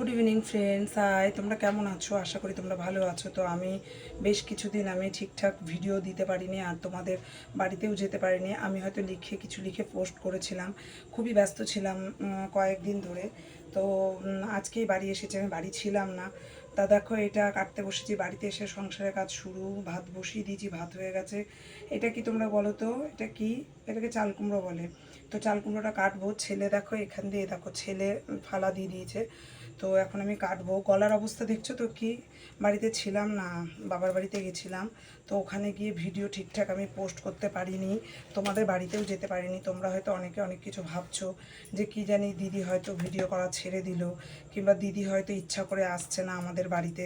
Good evening friends high তোমরা কেমন আছো? আশা করি তোমরা ভালো আছো। তো আমি বেশ কিছুদিন আমি ঠিকঠাক ভিডিও দিতে পারিনি আর তোমাদের বাড়িতেও যেতে পারিনি। আমি হয়তো লিখে, কিছু লিখে পোস্ট করেছিলাম। খুবই ব্যস্ত ছিলাম কয়েকদিন ধরে। তো আজকেই বাড়ি এসেছি। আমি বাড়ি ছিলাম না। তা দেখো, এটা কাটতে বসেছি। বাড়িতে এসে সংসারের কাজ শুরু। ভাত বসিয়ে দিয়েছি, ভাত হয়ে গেছে। এটা কি তোমরা বলো তো? এটা কি? এটাকে চাল কুমড়ো বলে। তো চাল কুমড়োটা কাটবো। ছেলে দেখো, এখান দিয়ে দেখো, ছেলে ফালা দিয়ে দিয়েছে। তো এখন আমি কাটবো। গলার অবস্থা দেখছ তো কি? বাড়িতে ছিলাম না, বাবার বাড়িতে গেছিলাম। তো ওখানে গিয়ে ভিডিও ঠিকঠাক আমি পোস্ট করতে পারিনি। তোমাদের বাড়িতেও যেতে পারিনি। তোমরা হয়তো অনেকে অনেক কিছু ভাবছ যে কি জানি দিদি হয়তো ভিডিও করা ছেড়ে দিল কিংবা দিদি হয়তো ইচ্ছা করে আসছে না আমাদের বাড়িতে।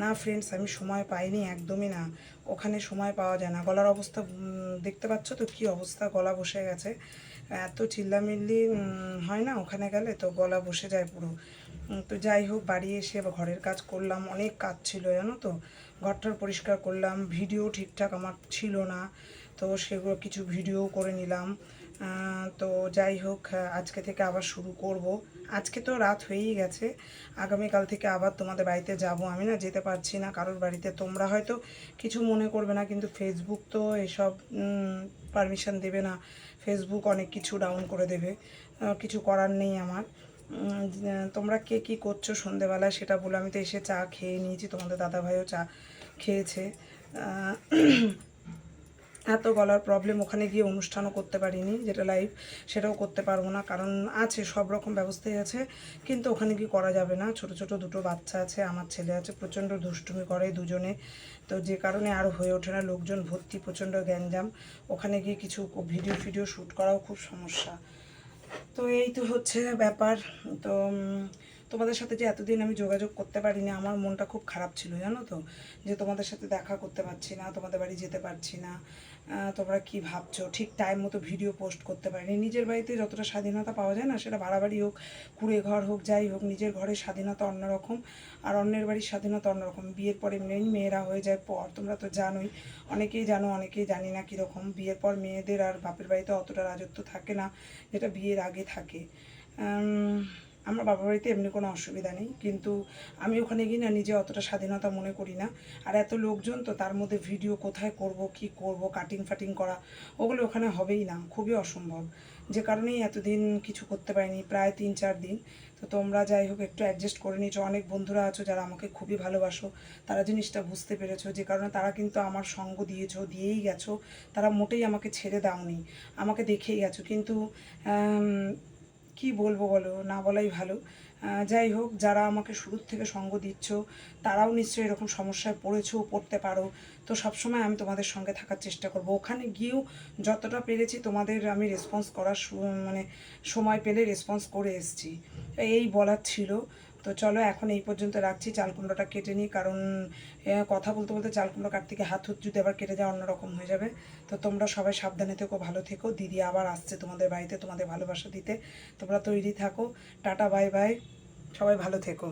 না ফ্রেন্ডস আমি সময় পাইনি, একদমই না। ওখানে সময় পাওয়া যায় না। গলার অবস্থা দেখতে পাচ্ছ তো কি অবস্থা? গলা বসে গেছে। এত চিল্লামিল্লি হয় না ওখানে গেলে? তো গলা বসে যায় পুরো। তো যাই হোক, বাড়ি এসে ঘরের কাজ করলাম। অনেক কাজ ছিল, জানো তো? ঘরটার পরিষ্কার করলাম। ভিডিও ঠিকঠাক আমার ছিল না। তো সেগুলো কিছু ভিডিও করে নিলাম। তো যাই হোক আজকে থেকে আবার শুরু করব। আজকে তো রাত হয়েই গেছে। আগামীকাল থেকে আবার তোমাদের বাড়িতে যাব আমি না, যেতে পারছি না। কারোর বাড়িতে তোমরা হয়তো কিছু মনে করবে না, কিন্তু ফেসবুক তো এসব পারমিশন দেবে না। ফেসবুক অনেক কিছু ডাউন করে দেবে। কিছু করার নেই আমার। তোমরা কে কী করছ সন্ধেবেলায় সেটা বলে আমি তো এসে চা খেয়ে নিয়েছি। তোমাদের দাদাভাইও চা খেয়েছে। এত গলার প্রবলেম ওখানে গিয়ে অনুষ্ঠানও করতে পারিনি, যেটা লাইভ সেটাও করতে পারব না, কারণ আছে, সব রকম ব্যবস্থাই আছে, কিন্তু ওখানে গিয়ে করা যাবে না। ছোট ছোট দুটো বাচ্চা আছে, আমার ছেলে আছে, প্রচণ্ড দুষ্টুমি করে দুজনে। তো যে কারণে আর হয়ে ওঠে না, লোকজন ভর্তি, প্রচণ্ড গ্যাঞ্জাম। ওখানে গিয়ে কিছু ভিডিও ফিডিও শ্যুট করাও খুব সমস্যা। তো এই তো হচ্ছে ব্যাপার। তো তোমাদের সাথে যে এতদিন আমি যোগাযোগ করতে পারিনি, আমার মনটা খুব খারাপ ছিল, জানো তো? যে তোমাদের সাথে দেখা করতে পারছি না, তোমাদের বাড়ি যেতে পারছি না। তোমরা কি ভাবছ? ঠিক টাইম মতো ভিডিও পোস্ট করতে পারিনি। নিজের বাড়িতে যতটা স্বাধীনতা পাওয়া যায় না, সেটা বাড়াবাড়ি হোক কুড়ে ঘর হোক, যাই হোক, নিজের ঘরের স্বাধীনতা অন্যরকম আর অন্যের বাড়ির স্বাধীনতা অন্যরকম বিয়ের পরে মেন মেয়েরা হয়ে যায় পর, তোমরা তো জানোই, অনেকেই জানো, অনেকেই জানি না কীরকম। বিয়ের পর মেয়েদের আর বাপের বাড়িতে অতটা রাজত্ব থাকে না, যেটা বিয়ের আগে থাকে। আমার বাবা বাড়িতে এমনি কোনো অসুবিধা নেই, কিন্তু আমি ওখানে গিয়ে না নিজে অতটা স্বাধীনতা মনে করি না। আর এত লোকজন তো তার মধ্যে ভিডিও কোথায় করব, কি করব কাটিং ফাটিং করা, ওগুলো ওখানে হবেই না, খুবই অসম্ভব। যে কারণেই এতদিন কিছু করতে পারিনি, প্রায় তিন চার দিন। তো তোমরা যাই হোক, একটু অ্যাডজাস্ট করে নিয়েছো। অনেক বন্ধুরা আছো যারা আমাকে খুবই ভালোবাসো, তারা জিনিসটা বুঝতে পেরেছ। যে কারণে তারা কিন্তু আমার সঙ্গ দিয়েছ, দিয়েই গেছো। তারা মোটেই আমাকে ছেড়ে দাওনি, আমাকে দেখেই গেছো। কিন্তু কি বলব বলো? না বলাই ভালো। যাই হোক, যারা আমাকে শুরুর থেকে সঙ্গ দিচ্ছ, তারাও নিশ্চয়ই এরকম সমস্যায় পড়েছো, পড়তে পারো। তো সবসময় আমি তোমাদের সঙ্গে থাকার চেষ্টা করব। ওখানে গিয়েও যতটা পেরেছি তোমাদের আমি রেসপন্স করার মানে সময় পেলে রেসপন্স করে এসেছি। এই বলার ছিল। তো চলো এখন এই পর্যন্ত রাখছি চাল কুমড়োটা কেটে নিই, কারণ কথা বলতে বলতে চাল কুমড়ো থেকে হাত হুত যদি আবার কেটে যায় অন্যরকম হয়ে যাবে। তো তোমরা সবাই সাবধানে থেকো, ভালো থেকো। দিদি আবার আসছে তোমাদের বাড়িতে তোমাদের ভালোবাসা দিতে। তোমরা তৈরি থাকো। Tata, bye bye. সবাই ভালো থেকো।